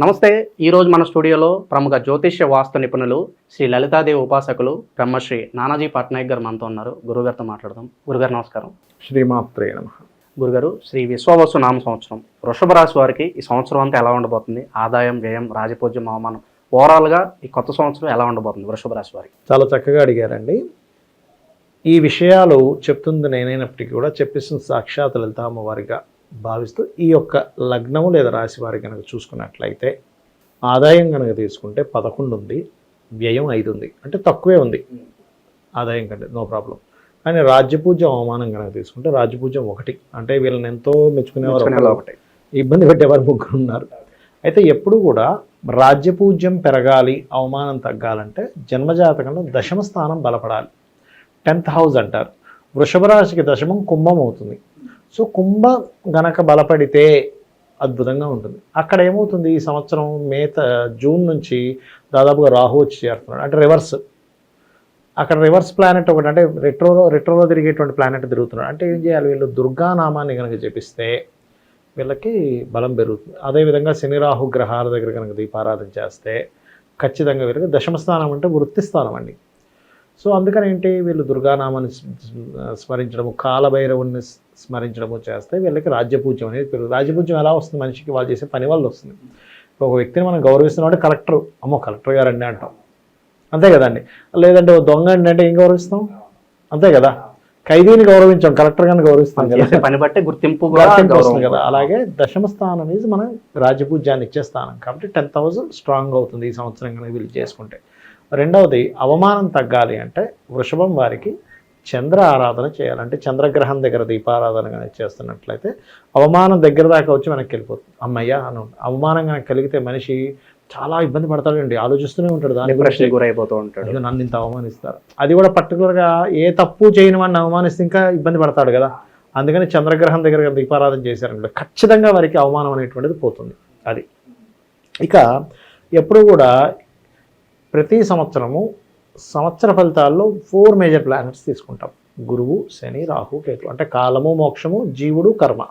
నమస్తే ఈరోజు మన స్టూడియోలో ప్రముఖ జ్యోతిష్య వాస్తు నిపుణులు శ్రీ లలితాదేవి ఉపాసకులు బ్రహ్మశ్రీ నానాజీ పట్నాయక్ గారు మనతో ఉన్నారు. గురుగారితో మాట్లాడదాం. గురుగారు నమస్కారం. శ్రీమాత్రే నమ. గురుగారు శ్రీ విశ్వవసు నామ సంవత్సరం. వృషభ రాశి వారికి ఈ సంవత్సరం అంతా ఎలా ఉండబోతుంది? ఆదాయం వ్యయం రాజపూజ్యం అవమానం. ఓవరాల్గా ఈ కొత్త సంవత్సరం ఎలా ఉండబోతుంది వృషభ రాశి వారికి? చాలా చక్కగా అడిగారండి. ఈ విషయాలు చెప్తుంది నేనైనప్పటికీ కూడా చెప్పిస్తున్న సాక్షాత్ లలిత అమ్మవారిగా భావిస్తూ ఈ యొక్క లగ్నము లేదా రాశి వారి కనుక చూసుకున్నట్లయితే ఆదాయం కనుక తీసుకుంటే పదకొండు ఉంది వ్యయం ఐదు ఉంది అంటే తక్కువే ఉంది. ఆదాయం కంటే నో ప్రాబ్లం. కానీ రాజ్యపూజ్యం అవమానం కనుక తీసుకుంటే రాజ్యపూజ్యం ఒకటి. అంటే వీళ్ళని ఎంతో మెచ్చుకునేవారు మెచ్చుకునేవారు ఒకటే. ఇబ్బంది పెట్టేవారు ముగ్గురు ఉన్నారు. అయితే ఎప్పుడు కూడా రాజ్యపూజ్యం పెరగాలి అవమానం తగ్గాలంటే జన్మజాతకంలో దశమ స్థానం బలపడాలి. టెన్త్ హౌస్ అంటారు. వృషభ రాశికి దశమం కుంభం అవుతుంది. సో కుంభ గనక బలపడితే అద్భుతంగా ఉంటుంది. అక్కడ ఏమవుతుంది? ఈ సంవత్సరం మే జూన్ నుంచి దాదాపుగా రాహు వచ్చి చేరుతున్నాడు. అంటే రివర్స్. అక్కడ రివర్స్ ప్లానెట్ ఒకటి అంటే రెట్రోలో రెట్రోలో తిరిగేటువంటి ప్లానెట్ తిరుగుతున్నాడు. అంటే ఏం చేయాలి? వీళ్ళు దుర్గానామాన్ని కనుక జపిస్తే వీళ్ళకి బలం పెరుగుతుంది. అదేవిధంగా శని రాహు గ్రహాల దగ్గర కనుక దీపారాధన చేస్తే ఖచ్చితంగా వీళ్ళకి దశమ స్థానం అంటే వృత్తి స్థానం అండి. సో అందుకని ఏంటి వీళ్ళు దుర్గానామాన్ని స్మ- స్మరించడము కాలభైరవుని స్మరించడము చేస్తే వీళ్ళకి రాజ్యపూజ్యం అనేది పెరుగుతుంది రాజ్యపూజ్యం ఎలా వస్తుంది? మనిషికి వాళ్ళు చేసే పని వల్ల వస్తుంది. ఇప్పుడు ఒక వ్యక్తిని మనం గౌరవిస్తున్నాం అంటే కలెక్టర్ అమ్మో కలెక్టర్ గారు అండి అంటాం. అంతే కదండి. లేదంటే ఓ దొంగ అండి అంటే ఏం గౌరవిస్తాం? అంతే కదా. ఖైదీని గౌరవించాం కలెక్టర్ గారిని గౌరవిస్తాం కదా. పని బట్టి గుర్తింపు వస్తుంది కదా. అలాగే దశమ స్థానం అనేది మనం రాజపూజ్యాన్ని ఇచ్చే స్థానం. కాబట్టి టెన్ థౌసండ్ స్ట్రాంగ్ అవుతుంది ఈ సంవత్సరం కనుక వీళ్ళు చేసుకుంటే. రెండవది అవమానం తగ్గాలి అంటే వృషభం వారికి చంద్ర ఆరాధన చేయాలంటే చంద్రగ్రహం దగ్గర దీపారాధన కనుక చేస్తున్నట్లయితే అవమానం దగ్గర దాకా వచ్చి మనకి వెళ్ళిపోతుంది. అమ్మయ్య అను అవమానం కనుక కలిగితే మనిషి చాలా ఇబ్బంది పడతాడండి. ఆలోచిస్తూనే ఉంటాడు. దాని గురించి డిప్రెషన్ గురైపోతూ ఉంటాడు. నన్ను ఇంత అవమానిస్తారు. అది కూడా పర్టికులర్గా ఏ తప్పు చేయని వాడిని అవమానిస్తే ఇంకా ఇబ్బంది పడతాడు కదా. అందుకని చంద్రగ్రహం దగ్గర దీపారాధన చేశారనుకుంటే ఖచ్చితంగా వారికి అవమానం అనేటువంటిది పోతుంది. అది. ఇక ఎప్పుడు కూడా ప్రతి సంవత్సరము సంవత్సర ఫలితాల్లో ఫోర్ మేజర్ ప్లానెట్స్ తీసుకుంటాం. గురువు శని రాహు కేతు అంటే కాలము మోక్షము జీవుడు కర్మ.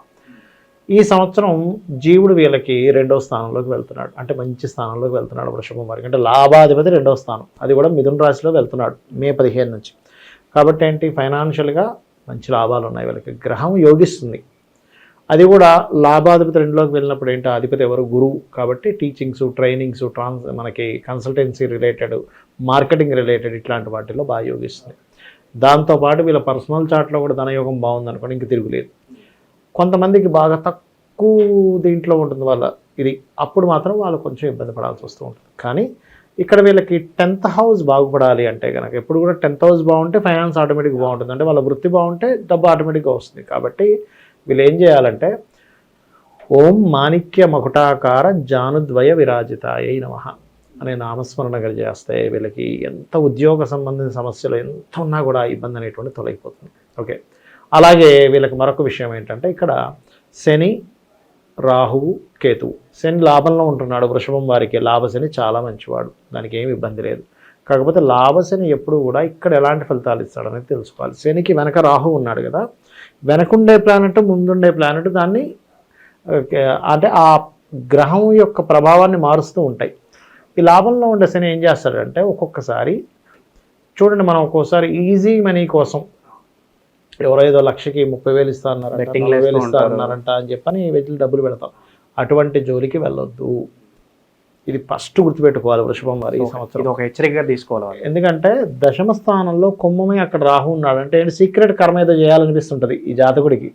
ఈ సంవత్సరం జీవుడు వీళ్ళకి రెండో స్థానంలోకి వెళ్తున్నాడు. అంటే మంచి స్థానంలోకి వెళ్తున్నాడు వృషభం వారికి. అంటే లాభాధిపతి రెండో స్థానం. అది కూడా మిథున రాశిలో వెళ్తున్నాడు మే పదిహేను నుంచి. కాబట్టి ఏంటి? ఫైనాన్షియల్గా మంచి లాభాలు ఉన్నాయి వీళ్ళకి. గ్రహం యోగిస్తుంది. అది కూడా లాభాధిపతి రెండులోకి వెళ్ళినప్పుడు ఏంటో? అధిపతి ఎవరు? గురువు. కాబట్టి టీచింగ్స్ ట్రైనింగ్స్ ట్రాన్స్ మనకి కన్సల్టెన్సీ రిలేటెడ్ మార్కెటింగ్ రిలేటెడ్ ఇట్లాంటి వాటిలో బాగా యోగిస్తుంది. దాంతోపాటు వీళ్ళ పర్సనల్ చాట్లో కూడా ధనయోగం బాగుందనుకోండి ఇంక తిరుగులేదు కొంతమందికి బాగా తక్కువ దీంట్లో ఉంటుంది వాళ్ళ ఇది. అప్పుడు మాత్రం వాళ్ళు కొంచెం ఇబ్బంది పడాల్సి వస్తూ ఉంటుంది. కానీ ఇక్కడ వీళ్ళకి టెన్త్ హౌస్ బాగుపడాలి అంటే కనుక ఎప్పుడు కూడా టెన్త్ హౌస్ బాగుంటే ఫైనాన్స్ ఆటోమేటిక్గా బాగుంటుంది. అంటే వాళ్ళ వృత్తి బాగుంటే డబ్బు ఆటోమేటిక్గా వస్తుంది. కాబట్టి వీళ్ళు ఏం చేయాలంటే ఓం మాణిక్య మకుటాకార జానుద్వయ విరాజితాయ నమ అనే నామస్మరణ చేస్తే వీళ్ళకి ఎంత ఉద్యోగ సంబంధిత సమస్యలు ఎంత ఉన్నా కూడా ఇబ్బంది అనేటువంటి తొలగిపోతుంది. ఓకే. అలాగే వీళ్ళకి మరొక విషయం ఏంటంటే ఇక్కడ శని రాహువు కేతువు. శని లాభంలో ఉంటున్నాడు వృషభం వారికి లాభశని చాలా మంచివాడు దానికి ఏమి ఇబ్బంది లేదు. కాకపోతే లాభశని ఎప్పుడు కూడా ఇక్కడ ఎలాంటి ఫలితాలు ఇస్తాడనేది తెలుసుకోవాలి. శనికి వెనక రాహు ఉన్నాడు కదా వెనకుండే ప్లానెట్ ముందుండే ప్లానెట్ దాన్ని అంటే ఆ గ్రహం యొక్క ప్రభావాన్ని మారుస్తూ ఉంటాయి. ఈ లాభంలో ఉండే శని ఏం చేస్తాడంటే ఒక్కొక్కసారి చూడండి మనం ఒక్కోసారి ఈజీ మనీ కోసం ఎవరో ఏదో లక్షకి ముప్పై వేలు ఇస్తా అన్నారంట వేలు ఇస్తా. అన్నారంట అని చెప్పని వెతికి డబ్బులు పెడతాం. అటువంటి జోలికి వెళ్ళొద్దు. ఇది ఫస్ట్ గుర్తుపెట్టుకోవాలి వృషభం వారి ఈ సంవత్సరం. ఒక హెచ్చరికగా తీసుకోవాలి. ఎందుకంటే దశమ స్థానంలో కుంభమే అక్కడ రాహు ఉన్నాడు అంటే ఏంటి? సీక్రెట్ కర్మ ఏదో చేయాలనిపిస్తుంటుంది ఈ జాతకుడికి.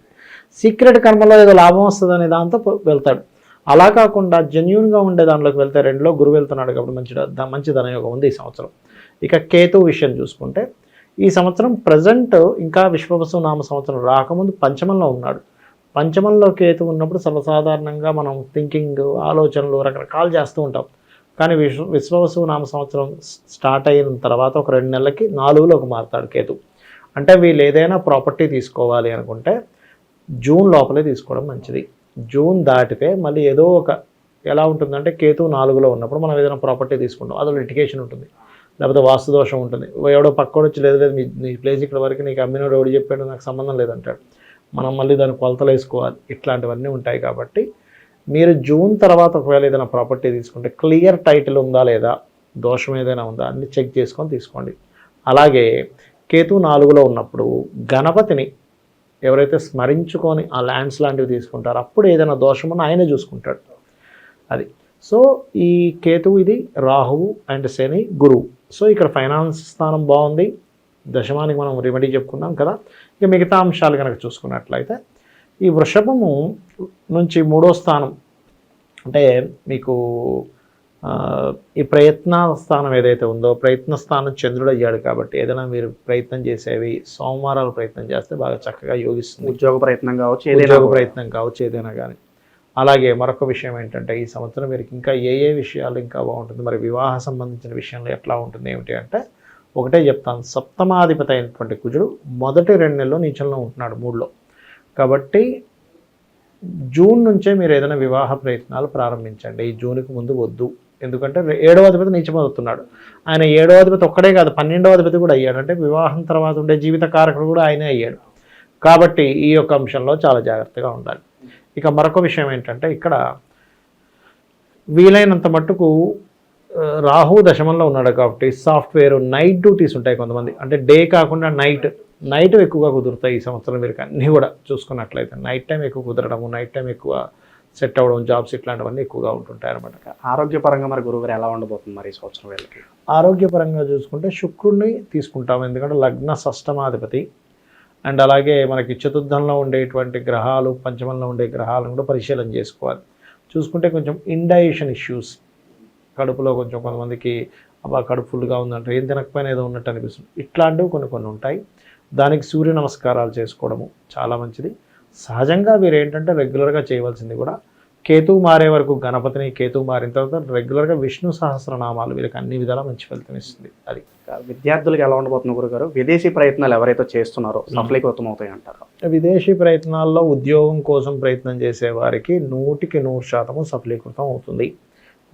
సీక్రెట్ కర్మలో ఏదో లాభం వస్తుంది అనే దాంతో వెళ్తాడు. అలా కాకుండా జెన్యున్గా ఉండే దానిలోకి వెళ్తే రెండులో గురువు వెళ్తున్నాడు కాబట్టి మంచి మంచి ధనయోగం ఉంది ఈ సంవత్సరం. ఇక కేతు విషయం చూసుకుంటే ఈ సంవత్సరం ప్రజెంట్ ఇంకా విశ్వవసు నామ సంవత్సరం రాకముందు పంచమంలో ఉన్నాడు. పంచమంలో కేతు ఉన్నప్పుడు సర్వసాధారణంగా మనం థింకింగ్ ఆలోచనలు రకరకాలు చేస్తూ ఉంటాం. కానీ విశ్వ విశ్వవసు నామ సంవత్సరం స్టార్ట్ అయిన తర్వాత ఒక రెండు నెలలకి నాలుగులోకి మారుతాడు కేతు. అంటే వీళ్ళు ఏదైనా ప్రాపర్టీ తీసుకోవాలి అనుకుంటే జూన్ లోపలే తీసుకోవడం మంచిది. జూన్ దాటితే మళ్ళీ ఏదో ఒక ఎలా ఉంటుందంటే కేతు నాలుగులో ఉన్నప్పుడు మనం ఏదైనా ప్రాపర్టీ తీసుకుంటాం. అదో లిటికేషన్ ఉంటుంది. లేకపోతే వాస్తు దోషం ఉంటుంది. ఎవడో పక్కన వచ్చి లేదు లేదు మీ నీ ప్లేస్ ఇక్కడ వరకు నీకు అమ్మినోడు ఎవడు చెప్పాడు నాకు సంబంధం లేదంటాడు. మనం మళ్ళీ దాని కొలతలు వేసుకోవాలి. ఇట్లాంటివన్నీ ఉంటాయి కాబట్టి మీరు జూన్ తర్వాత ఒకవేళ ఏదైనా ప్రాపర్టీ తీసుకుంటే క్లియర్ టైటిల్ ఉందా లేదా దోషం ఏదైనా ఉందా అన్ని చెక్ చేసుకొని తీసుకోండి. అలాగే కేతు నాలుగులో ఉన్నప్పుడు గణపతిని ఎవరైతే స్మరించుకొని ఆ ల్యాండ్స్ లాంటివి తీసుకుంటారో అప్పుడు ఏదైనా దోషం ఉన్నా ఆయనే చూసుకుంటాడు. అది. సో ఈ కేతువు ఇది రాహువు అండ్ శని గురువు. సో ఇక్కడ ఫైనాన్స్ స్థానం బాగుంది. దశమానికి మనం రెమెడీ చెప్పుకున్నాం కదా. ఇక మిగతా అంశాలు కనుక చూసుకున్నట్లయితే ఈ వృషభము నుంచి మూడో స్థానం అంటే మీకు ఈ ప్రయత్న స్థానం ఏదైతే ఉందో ప్రయత్న స్థానం చంద్రుడు అయ్యాడు కాబట్టి ఏదైనా మీరు ప్రయత్నం చేసేవి సోమవారాలు ప్రయత్నం చేస్తే బాగా చక్కగా యోగిస్తుంది. ఉద్యోగ ప్రయత్నం కావచ్చు ఏదైనా ఉద్యోగ. ప్రయత్నం కావచ్చు ఏదైనా కానీ. అలాగే మరొక విషయం ఏంటంటే ఈ సంవత్సరం మీరు ఇంకా ఏ ఏ విషయాలు ఇంకా బాగుంటుంది? మరి వివాహ సంబంధించిన విషయంలో ఎట్లా ఉంటుంది? ఏమిటి అంటే ఒకటే చెప్తాను. సప్తమాధిపతి అయినటువంటి కుజుడు మొదటి రెండు నెలలు నీచంలో ఉంటున్నాడు మూడులో. కాబట్టి జూన్ నుంచే మీరు ఏదైనా వివాహ ప్రయత్నాలు ప్రారంభించండి. ఈ జూన్కి ముందు వద్దు. ఎందుకంటే ఏడవ అధిపతి నీచమవుతున్నాడు. ఆయన ఏడవ అధిపతి ఒక్కడే కాదు పన్నెండవ అధిపతి కూడా అయ్యాడు. అంటే వివాహం తర్వాత ఉండే జీవిత కారకుడు కూడా ఆయనే అయ్యాడు. కాబట్టి ఈ యొక్క అంశంలో చాలా జాగ్రత్తగా ఉండాలి. ఇక మరొక విషయం ఏంటంటే ఇక్కడ వీలైనంత మట్టుకు రాహు దశమంలో ఉన్నాడు కాబట్టి సాఫ్ట్వేర్ నైట్ డ్యూటీస్ ఉంటాయి కొంతమంది. అంటే డే కాకుండా నైట్ నైట్ ఎక్కువగా కుదురుతాయి ఈ సంవత్సరం మీరు అన్నీ కూడా చూసుకున్నట్లయితే నైట్ టైం ఎక్కువ కుదరడము నైట్ టైం ఎక్కువ సెట్ అవ్వడం జాబ్స్ ఇట్లాంటివన్నీ ఎక్కువగా ఉంటుంటాయి అనమాట ఆరోగ్యపరంగా మరి గురుగారు ఎలా ఉండబోతుంది మరి ఈ సంవత్సరం వీళ్ళకి? ఆరోగ్యపరంగా చూసుకుంటే శుక్రుడిని తీసుకుంటాం. ఎందుకంటే లగ్న షష్టమాధిపతి అండ్ అలాగే మనకి చతుర్థంలో ఉండేటువంటి గ్రహాలు పంచమంలో ఉండే గ్రహాలను కూడా పరిశీలన చేసుకోవాలి. చూసుకుంటే కొంచెం ఇండైజెషన్ ఇష్యూస్ కడుపులో కొంచెం కొంతమందికి అబ్బా కడుపు ఫుల్గా ఉందంటే ఏం తినకపోయినా ఏదో ఉన్నట్టు అనిపిస్తుంది. ఇట్లాంటివి కొన్ని కొన్ని ఉంటాయి. దానికి సూర్య నమస్కారాలు చేసుకోవడము చాలా మంచిది. సహజంగా మీరు ఏంటంటే రెగ్యులర్గా చేయవలసింది కూడా కేతువు మారే వరకు గణపతిని కేతువు మారిన తర్వాత రెగ్యులర్గా విష్ణు సహస్రనామాలు వీళ్ళకి అన్ని విధాలా మంచి ఫలితం ఇస్తుంది. అది. విద్యార్థులకు ఎలా ఉండబోతుంది గురుగారు విదేశీ ప్రయత్నాలు ఎవరైతే చేస్తున్నారో సఫలీకృతం అవుతాయి అంటారు. విదేశీ ప్రయత్నాల్లో ఉద్యోగం కోసం ప్రయత్నం చేసే వారికి నూటికి నూరు శాతము సఫలీకృతం అవుతుంది.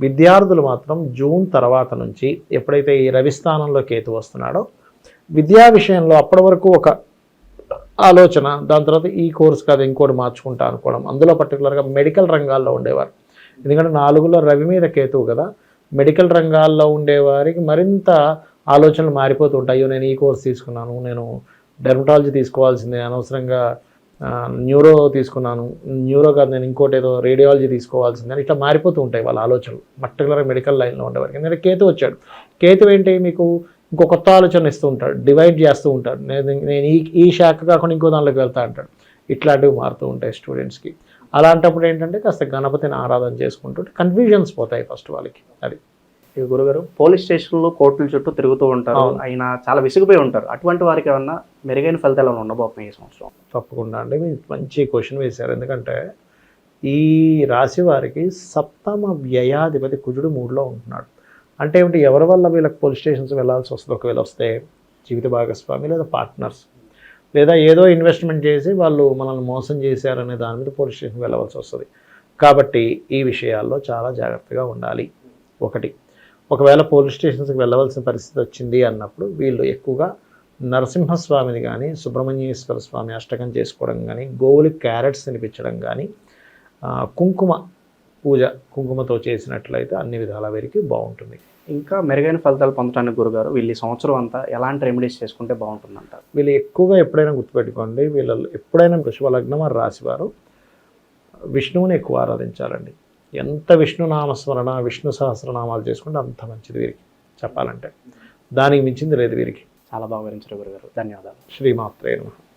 విద్యార్థులు మాత్రం జూన్ తర్వాత నుంచి ఎప్పుడైతే ఈ రవి స్థానంలో కేతు వస్తున్నాడో విద్యా విషయంలో అప్పటి వరకు ఒక ఆలోచన దాని తర్వాత ఈ కోర్స్ కాదు ఇంకోటి మార్చుకుంటా అనుకోవడం. అందులో పర్టికులర్గా మెడికల్ రంగాల్లో ఉండేవారు. ఎందుకంటే నాలుగులో రవి మీద కేతువు కదా మెడికల్ రంగాల్లో ఉండేవారికి మరింత ఆలోచనలు మారిపోతుంటాయో నేను ఈ కోర్స్ తీసుకున్నాను నేను డెర్మటాలజీ తీసుకోవాల్సిందే అనవసరంగా న్యూరో తీసుకున్నాను. న్యూరో కాదు నేను ఇంకోటి ఏదో రేడియాలజీ తీసుకోవాల్సిందే అని ఇట్లా మారిపోతూ ఉంటాయి వాళ్ళ ఆలోచనలు. పర్టికులర్గా మెడికల్ లైన్లో ఉండేవారికి. ఎందుకంటే కేతు వచ్చాడు. కేతు ఏంటి? మీకు ఇంకో కొత్త ఆలోచన ఇస్తూ ఉంటాడు. డివైడ్ చేస్తూ ఉంటాడు. నేను నేను ఈ ఈ శాఖ కాకుండా ఇంకో దాంట్లోకి వెళ్తా అంటాడు. ఇట్లాంటివి మారుతూ ఉంటాయి స్టూడెంట్స్కి అలాంటప్పుడు ఏంటంటే కాస్త గణపతిని ఆరాధన చేసుకుంటుంటే కన్ఫ్యూజన్స్ పోతాయి ఫస్ట్ వాళ్ళకి. అది. గురుగారు పోలీస్ స్టేషన్లు కోర్టుల చుట్టూ తిరుగుతూ ఉంటారు. ఆయన చాలా విసిగిపోయి ఉంటారు. అటువంటి వారికి ఏమన్నా మెరుగైన ఫలితాలు ఏమైనా ఉండబోతున్నాయి ఈ సంవత్సరం? తప్పకుండా అండి. మీరు మంచి క్వశ్చన్ వేశారు. ఎందుకంటే ఈ రాశి వారికి సప్తమ వ్యయాధిపతి కుజుడు మూడులో ఉంటున్నాడు. అంటే ఏమిటి? ఎవరి వల్ల వీళ్ళకి పోలీస్ స్టేషన్స్ వెళ్ళాల్సి వస్తుంది? ఒకవేళ వస్తే జీవిత భాగస్వామి లేదా పార్ట్నర్స్. లేదా ఏదో ఇన్వెస్ట్మెంట్ చేసి వాళ్ళు మనల్ని మోసం చేశారనే దాని మీద పోలీస్ స్టేషన్కి వెళ్ళవలసి వస్తుంది. కాబట్టి ఈ విషయాల్లో చాలా జాగ్రత్తగా ఉండాలి. ఒకటి ఒకవేళ పోలీస్ స్టేషన్స్కి వెళ్ళవలసిన పరిస్థితి వచ్చింది అన్నప్పుడు వీళ్ళు ఎక్కువగా నరసింహస్వామిని కానీ సుబ్రహ్మణ్యేశ్వర స్వామి అష్టకం చేసుకోవడం కానీ గోవులు క్యారెట్స్ తినిపించడం కానీ కుంకుమ పూజ కుంకుమతో చేసినట్లయితే అన్ని విధాల వీరికి బాగుంటుంది. ఇంకా మెరుగైన ఫలితాలు పొందడానికి గురుగారు వీళ్ళు సంవత్సరం అంతా ఎలాంటి రెమెడీస్ చేసుకుంటే బాగుంటుంది అంటారు వీళ్ళు ఎక్కువగా ఎప్పుడైనా గుర్తుపెట్టుకోండి వీళ్ళు ఎప్పుడైనా వృషభ లగ్నం వారు రాశివారు విష్ణువుని ఎక్కువ ఆరాధించాలండి ఎంత విష్ణు నామస్మరణ విష్ణు సహస్రనామాలు చేసుకుంటే అంత మంచిది వీరికి చెప్పాలంటే. దానికి మించింది లేదు వీరికి. చాలా బాగా వివరించారు గురుగారు. ధన్యవాదాలు. శ్రీమాత్రే నమః.